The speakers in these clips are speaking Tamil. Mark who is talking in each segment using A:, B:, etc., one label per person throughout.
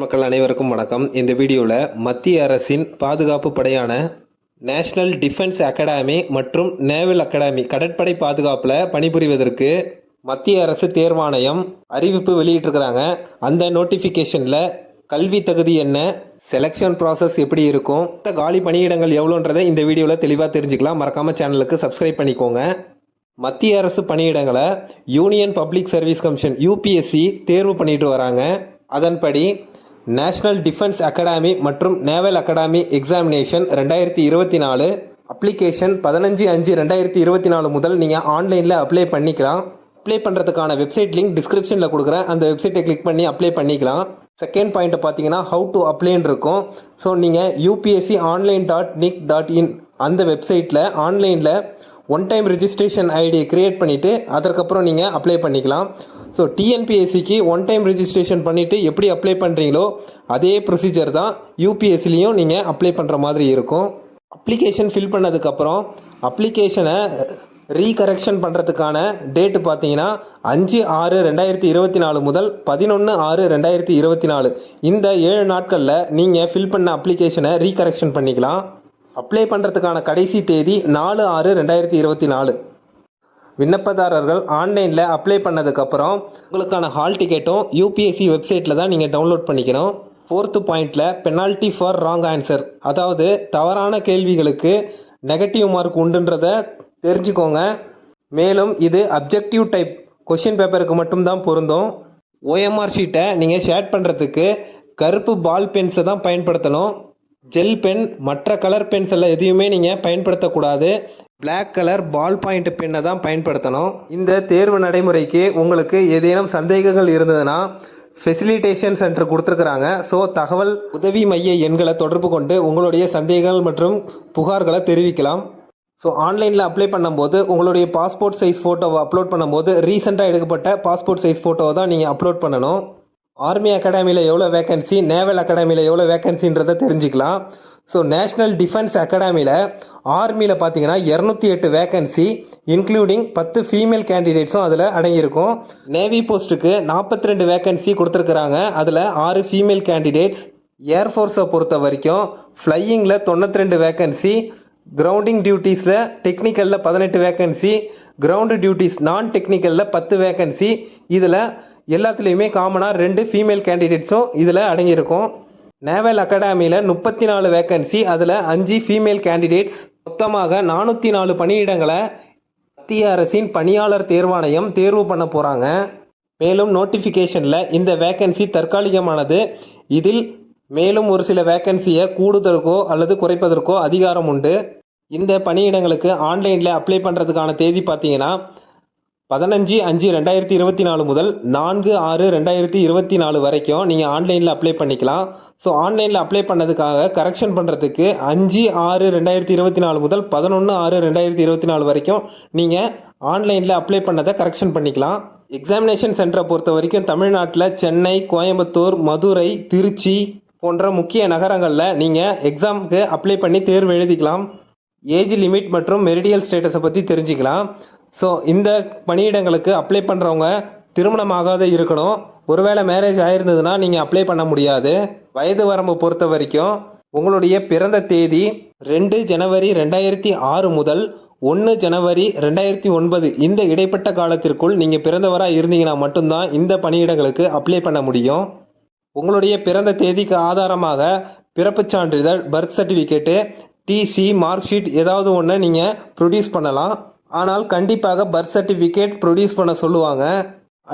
A: மக்கள் அனைவருக்கும் வணக்கம். இந்த வீடியோவில் மத்திய அரசின் பாதுகாப்பு படையான நேஷனல் டிஃபென்ஸ் அகாடமி மற்றும் நேவல் அகாடமி கடற்படை பாதுகாப்பில் பணிபுரிவதற்கு மத்திய அரசு தேர்வாணையம் அறிவிப்பு வெளியிட்டிருக்கிறாங்க. அந்த நோட்டிஃபிகேஷனில் கல்வி தகுதி என்ன செலெக்ஷன் ப்ராசஸ் எப்படி இருக்கும் மொத்த காலி பணியிடங்கள் எவ்வளோன்றதை இந்த வீடியோவில் தெளிவாக தெரிஞ்சுக்கலாம். மறக்காமல் சேனலுக்கு சப்ஸ்கிரைப் பண்ணிக்கோங்க. மத்திய அரசு பணியிடங்களை union public service commission UPSC தேர்வு பண்ணிட்டு வராங்க. அதன்படி நேஷனல் டிஃபென்ஸ் அகாடமி மற்றும் நேவல் அகாடமி எக்ஸாமினேஷன் ரெண்டாயிரத்தி இருபத்தி நாலு. அப்ளிகேஷன் பதினஞ்சு அஞ்சு ரெண்டாயிரத்தி இருபத்தி நாலு முதல் நீங்கள் ஆன்லைனில் அப்ளை பண்ணிக்கலாம். அப்ளை பண்ணுறதுக்கான வெப்சைட் லிங்க் டிஸ்கிரிப்ஷனில் கொடுக்குறேன். அந்த வெப்சைட்டை கிளிக் பண்ணி அப்ளை பண்ணிக்கலாம். செகண்ட் பாயிண்ட்டை பார்த்தீங்கன்னா ஹவு டு அப்ளைன்னு இருக்கும். ஸோ நீங்கள் UPSC online dot nic dot in அந்த வெப்சைட்டில் ஆன்லைனில் one time registration ID create பண்ணிவிட்டு அதற்கப்புறம் நீங்கள் அப்ளை பண்ணிக்கலாம். ஸோ டிஎன்பிஎஸ்சிக்கு ஒன் டைம் ரிஜிஸ்ட்ரேஷன் பண்ணிவிட்டு எப்படி அப்ளை பண்ணுறீங்களோ அதே ப்ரொசீஜர் தான் யூபிஎஸ்சிலையும் நீங்கள் அப்ளை பண்ணுற மாதிரி இருக்கும். அப்ளிகேஷன் ஃபில் பண்ணதுக்கப்புறம் அப்ளிகேஷனை ரீகரெக்ஷன் பண்ணுறதுக்கான டேட்டு பார்த்தீங்கன்னா அஞ்சு ஆறு ரெண்டாயிரத்தி இருபத்தி நாலு முதல் பதினொன்று ஆறு ரெண்டாயிரத்தி இருபத்தி நாலு. இந்த ஏழு நாட்களில் நீங்கள் ஃபில் பண்ண அப்ளிகேஷனை ரீகரெக்ஷன் பண்ணிக்கலாம். அப்ளை பண்ணுறதுக்கான கடைசி தேதி நாலு ஆறு ரெண்டாயிரத்தி இருபத்தி நாலு. விண்ணப்பதாரர்கள் ஆன்லைனில் அப்ளை பண்ணதுக்கப்புறம் உங்களுக்கான ஹால் டிக்கெட்டும் யூபிஎஸ்சி வெப்சைட்டில் தான் நீங்கள் டவுன்லோட் பண்ணிக்கணும். ஃபோர்த்து பாயிண்டில் பெனால்ட்டி ஃபார் ராங் ஆன்சர் அதாவது தவறான கேள்விகளுக்கு நெகட்டிவ் மார்க் உண்டுன்றதை தெரிஞ்சுக்கோங்க. மேலும் இது அப்ஜெக்டிவ் டைப் கொஷின் பேப்பருக்கு மட்டும்தான் பொருந்தும். ஓஎம்ஆர் ஷீட்டை நீங்கள் ஷேர் பண்ணுறதுக்கு கருப்பு பால் பென்ஸை தான் பயன்படுத்தணும். ஜெல் பென் மற்ற கலர் பென்சிலில் எதையுமே நீங்கள் பயன்படுத்தக்கூடாது. பிளாக் கலர் பால் பாயிண்ட் பென்னை தான் பயன்படுத்தணும். இந்த தேர்வு நடைமுறைக்கு உங்களுக்கு ஏதேனும் சந்தேகங்கள் இருந்ததுன்னா ஃபெசிலிட்டேஷன் சென்டர் கொடுத்துருக்குறாங்க. ஸோ தகவல் உதவி மைய எண்களை தொடர்பு கொண்டு உங்களுடைய சந்தேகங்கள் மற்றும் புகார்களை தெரிவிக்கலாம். ஸோ ஆன்லைனில் அப்ளை பண்ணும்போது உங்களுடைய பாஸ்போர்ட் சைஸ் ஃபோட்டோவை அப்லோட் பண்ணும்போது ரீசெண்டாக எடுக்கப்பட்ட பாஸ்போர்ட் சைஸ் ஃபோட்டோவை தான் நீங்கள் அப்லோட் பண்ணணும். ஆர்மி அகாடமியில் எவ்வளோ வேகன்சி நேவல் அகாடமியில் எவ்வளோ வேகன்சின்றதை தெரிஞ்சுக்கலாம். ஸோ நேஷ்னல் டிஃபென்ஸ் அகாடமியில் ஆர்மியில் பார்த்தீங்கன்னா இரநூத்தி எட்டு வேகன்சி இன்க்ளூடிங் பத்து ஃபீமேல் கேண்டிடேட்ஸும் அதில் அடங்கியிருக்கும். நேவி போஸ்ட்டுக்கு நாற்பத்தி ரெண்டு வேகன்சி கொடுத்துருக்குறாங்க. அதில் ஆறு ஃபீமேல் கேண்டிடேட்ஸ் ஏர்ஃபோர்ஸை பொறுத்த வரைக்கும் ஃப்ளையிங்கில் தொண்ணூற்றி ரெண்டு வேகன்சி கிரவுண்டிங் டியூட்டீஸில் டெக்னிக்கலில் பதினெட்டு வேகன்சி கிரவுண்டு டியூட்டீஸ் நான் டெக்னிக்கலில் பத்து வேகன்சி இதில் எல்லாத்துலேயுமே காமனாக ரெண்டு ஃபீமேல் கேண்டிடேட்ஸும் இதில் அடங்கியிருக்கும். நேவல் அகாடமியில் முப்பத்தி நாலு வேக்கன்சி அதில் அஞ்சு ஃபீமேல் கேண்டிடேட்ஸ் மொத்தமாக நானூற்றி நாலு பணியிடங்களை மத்திய அரசின் பணியாளர் தேர்வாணையம் தேர்வு பண்ண போகிறாங்க மேலும் நோட்டிஃபிகேஷனில் இந்த வேக்கன்சி தற்காலிகமானது. இதில் மேலும் ஒரு சில வேக்கன்சியை கூடுதலுக்கோ அல்லது குறைப்பதற்கோ அதிகாரம் உண்டு. இந்த பணியிடங்களுக்கு ஆன்லைனில் அப்ளை பண்ணுறதுக்கான தேதி பார்த்தீங்கன்னா பதினஞ்சு அஞ்சு ரெண்டாயிரத்தி இருபத்தி நாலு முதல் நான்கு ஆறு ரெண்டாயிரத்தி இருபத்தி நாலு வரைக்கும் நீங்கள் ஆன்லைனில் அப்ளை பண்ணிக்கலாம். ஸோ ஆன்லைனில் அப்ளை பண்ணதுக்காக கரெக்ஷன் பண்ணுறதுக்கு அஞ்சு ஆறு ரெண்டாயிரத்தி இருபத்தி நாலு முதல் பதினொன்று ஆறு ரெண்டாயிரத்தி இருபத்தி நாலு வரைக்கும் நீங்கள் ஆன்லைனில் அப்ளை பண்ணதை கரெக்ஷன் பண்ணிக்கலாம். எக்ஸாமினேஷன் சென்டரை பொறுத்த வரைக்கும் தமிழ்நாட்டில் சென்னை கோயம்புத்தூர் மதுரை திருச்சி போன்ற முக்கிய நகரங்களில் நீங்கள் எக்ஸாமுக்கு அப்ளை பண்ணி தேர்வு எழுதிக்கலாம். ஏஜ் லிமிட் மற்றும் மெரிடியல் ஸ்டேட்டஸை பற்றி தெரிஞ்சுக்கலாம். ஸோ இந்த பணியிடங்களுக்கு அப்ளை பண்ணுறவங்க திருமணமாகாத இருக்கணும். ஒருவேளை மேரேஜ் ஆயிருந்ததுன்னா நீங்கள் அப்ளை பண்ண முடியாது. வயது வரம்பு பொறுத்த வரைக்கும் உங்களுடைய பிறந்த தேதி ரெண்டு ஜனவரி ரெண்டாயிரத்தி ஆறு முதல் ஒன்று ஜனவரி ரெண்டாயிரத்தி ஒன்பது. இந்த இடைப்பட்ட காலத்திற்குள் நீங்கள் பிறந்தவராக இருந்தீங்கன்னா மட்டும்தான் இந்த பணியிடங்களுக்கு அப்ளை பண்ண முடியும். உங்களுடைய பிறந்த தேதிக்கு ஆதாரமாக பிறப்புச் சான்றிதழ் birth certificate TC mark sheet ஏதாவது ஒன்று நீங்கள் ப்ரொடியூஸ் பண்ணலாம். ஆனால் கண்டிப்பாக பர்த் சர்டிஃபிகேட் ப்ரொடியூஸ் பண்ண சொல்லுவாங்க.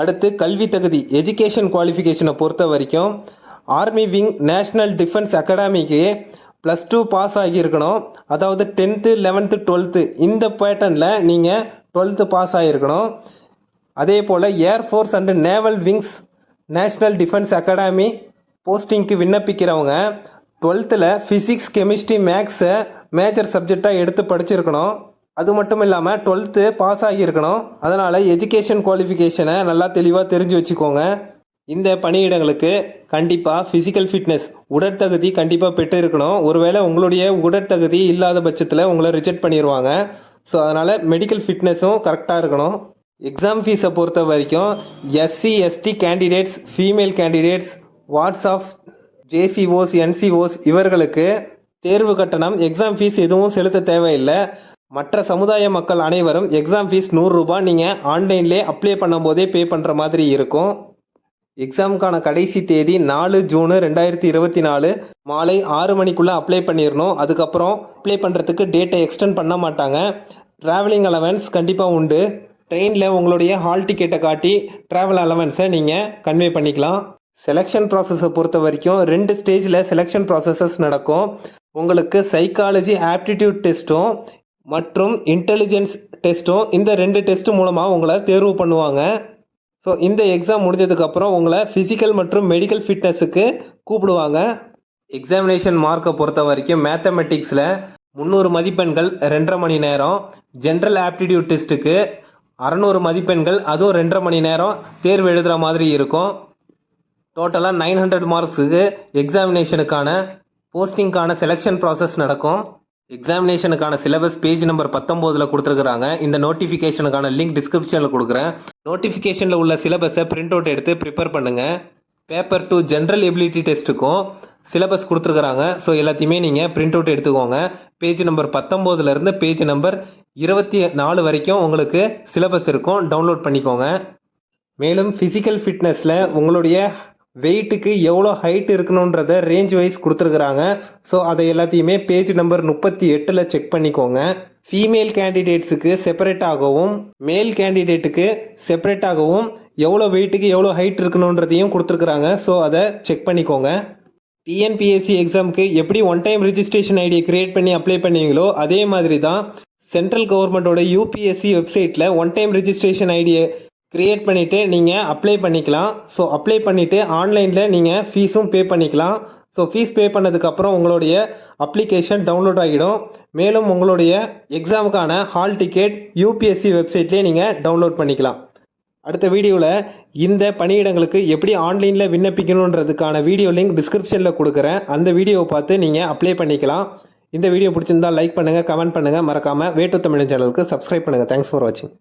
A: அடுத்து கல்வி தகுதி எஜுகேஷன் குவாலிஃபிகேஷனை பொறுத்த வரைக்கும் ஆர்மி விங் நேஷ்னல் டிஃபென்ஸ் அகாடமிக்கு ப்ளஸ் டூ பாஸ் ஆகியிருக்கணும். அதாவது டென்த்து லெவன்த்து டுவெல்த்து இந்த பேட்டர்னில் நீங்கள் டுவெல்த்து பாஸ் ஆகியிருக்கணும். அதே போல் air force and naval wings national defence academy போஸ்டிங்க்கு விண்ணப்பிக்கிறவங்க டுவெல்த்தில் ஃபிசிக்ஸ் கெமிஸ்ட்ரி மேக்ஸை மேஜர் சப்ஜெக்டாக எடுத்து படிச்சிருக்கணும். அது மட்டும் இல்லாமல் டுவெல்த்து பாஸ் ஆகியிருக்கணும். அதனால் எஜுகேஷன் குவாலிஃபிகேஷனை நல்லா தெளிவாக தெரிஞ்சு வச்சுக்கோங்க. இந்த பணியிடங்களுக்கு கண்டிப்பாக ஃபிசிக்கல் ஃபிட்னஸ் உடற்தகுதி கண்டிப்பாக பெற்று இருக்கணும் ஒருவேளை உங்களுடைய உடற்தகுதி இல்லாத பட்சத்தில் உங்களை ரிஜெக்ட் பண்ணிடுவாங்க ஸோ அதனால் மெடிக்கல் ஃபிட்னஸும் கரெக்டாக இருக்கணும். எக்ஸாம் ஃபீஸை பொறுத்த வரைக்கும் SC ST candidates female candidates wards of ஜேசிஓஸ் NCOs இவர்களுக்கு தேர்வு கட்டணம் எக்ஸாம் ஃபீஸ் எதுவும் செலுத்த தேவையில்லை. மற்ற சமுதாய மக்கள் அனைவரும் எக்ஸாம் ஃபீஸ் நூறுரூபா நீங்கள் ஆன்லைன்லேயே அப்ளை பண்ணும்போதே பே பண்ணுற மாதிரி இருக்கும். எக்ஸாமுக்கான கடைசி தேதி நாலு ஜூனு ரெண்டாயிரத்தி இருபத்தி நாலு மாலை ஆறு மணிக்குள்ளே அப்ளை பண்ணிடணும் அதுக்கப்புறம் அப்ளை பண்ணுறதுக்கு டேட்டை எக்ஸ்டெண்ட் பண்ண மாட்டாங்க. ட்ராவலிங் அலவன்ஸ் கண்டிப்பாக உண்டு. ட்ரெயினில் உங்களுடைய ஹால் டிக்கெட்டை காட்டி ட்ராவல் அலவன்ஸை நீங்கள் கன்வே பண்ணிக்கலாம். செலெக்ஷன் ப்ராசஸை பொறுத்த வரைக்கும் ரெண்டு ஸ்டேஜில் செலெக்ஷன் ப்ராசஸஸ் நடக்கும். உங்களுக்கு சைக்காலஜி ஆப்டிடியூட் டெஸ்ட்டும் மற்றும் இன்டெலிஜென்ஸ் டெஸ்ட்டும் இந்த ரெண்டு டெஸ்ட்டு மூலமாக உங்களை தேர்வு பண்ணுவாங்க. ஸோ இந்த எக்ஸாம் முடிஞ்சதுக்கப்புறம் உங்களை ஃபிசிக்கல் மற்றும் மெடிக்கல் ஃபிட்னஸுக்கு கூப்பிடுவாங்க. எக்ஸாமினேஷன் மார்க்கை பொறுத்த வரைக்கும் மேத்தமெட்டிக்ஸில் முந்நூறு மதிப்பெண்கள் ரெண்டரை மணி நேரம். ஜென்ரல் ஆப்டிடியூட் டெஸ்ட்டுக்கு அறநூறு மதிப்பெண்கள் அதுவும் ரெண்டரை மணி நேரம் தேர்வு எழுதுகிற மாதிரி இருக்கும். டோட்டலாக நைன் ஹண்ட்ரட் மார்க்ஸுக்கு எக்ஸாமினேஷனுக்கான போஸ்டிங்க்கான செலெக்ஷன் ப்ராசஸ் நடக்கும். எக்ஸாமினேஷனுக்கான சிலபஸ் பேஜ் நம்பர் பத்தொம்போதில் கொடுத்துருக்குறாங்க. இந்த நோட்டிஃபிகேஷனுக்கான லிங்க் டிஸ்கிரிப்ஷனில் கொடுக்குறேன். நோட்டிஃபிகேஷனில் உள்ள சிலபஸை பிரிண்ட் அவுட் எடுத்து ப்ரிப்பேர் பண்ணுங்கள் பேப்பர் டூ ஜென்ரல் எபிலிட்டி டெஸ்ட்டுக்கும் சிலபஸ் கொடுத்துருக்குறாங்க. ஸோ எல்லாத்தையுமே நீங்கள் பிரிண்ட் அவுட் எடுத்துக்கோங்க. பேஜ் நம்பர் பத்தொம்போதுலேருந்து பேஜ் நம்பர் இருபத்தி நாலு வரைக்கும் உங்களுக்கு சிலபஸ் இருக்கும். டவுன்லோட் பண்ணிக்கோங்க. மேலும் ஃபிசிக்கல் ஃபிட்னஸில் உங்களுடைய வெயிட்டுக்கு எவ்வளோ ஹைட் இருக்கணுன்றத ரேஞ்ச் வைஸ் கொடுத்துருக்குறாங்க. ஸோ அதை எல்லாத்தையுமே பேஜ் நம்பர் முப்பத்தி எட்டில் செக் பண்ணிக்கோங்க. ஃபீமேல் கேண்டிடேட்ஸுக்கு செப்பரேட்டாகவும் மேல் கேண்டிடேட்டுக்கு செப்பரேட்டாகவும் எவ்வளோ வெயிட்டுக்கு எவ்வளோ ஹைட் இருக்கணுன்றதையும் கொடுத்துருக்குறாங்க. ஸோ அதை செக் பண்ணிக்கோங்க. டிஎன்பிஎஸ்சி எக்ஸாமுக்கு எப்படி ஒன் டைம் ரிஜிஸ்ட்ரேஷன் ஐடியை கிரியேட் பண்ணி அப்ளை பண்ணீங்களோ அதே மாதிரி தான் சென்ட்ரல் கவர்மெண்ட்டோட யூபிஎஸ்சி வெப்சைட்டில் ஒன் டைம் ரிஜிஸ்ட்ரேஷன் ஐடியை கிரியேட் பண்ணிவிட்டு நீங்கள் அப்ளை பண்ணிக்கலாம். ஸோ அப்ளை பண்ணிவிட்டு ஆன்லைனில் நீங்கள் ஃபீஸும் பே பண்ணிக்கலாம். ஸோ ஃபீஸ் பே பண்ணதுக்கப்புறம் உங்களுடைய அப்ளிகேஷன் டவுன்லோட் ஆகிடும். மேலும் உங்களுடைய எக்ஸாமுக்கான ஹால் டிக்கெட் யூபிஎஸ்சி வெப்சைட்லேயே நீங்கள் டவுன்லோட் பண்ணிக்கலாம். அடுத்த வீடியோவில் இந்த பணியிடங்களுக்கு எப்படி ஆன்லைனில் விண்ணப்பிக்கணுன்றதுக்கான வீடியோ லிங்க் டிஸ்கிரிப்ஷனில் கொடுக்குறேன். அந்த வீடியோவை பார்த்து நீங்கள் அப்ளை பண்ணிக்கலாம். இந்த வீடியோ பிடிச்சிருந்தா லைக் பண்ணுங்கள் கமெண்ட் பண்ணுங்கள் மறக்காமல் வேட்டு தமிழ் சேனலுக்கு சப்ஸ்கிரைப் பண்ணுங்கள் தேங்க்ஸ் ஃபார் வாட்சிங்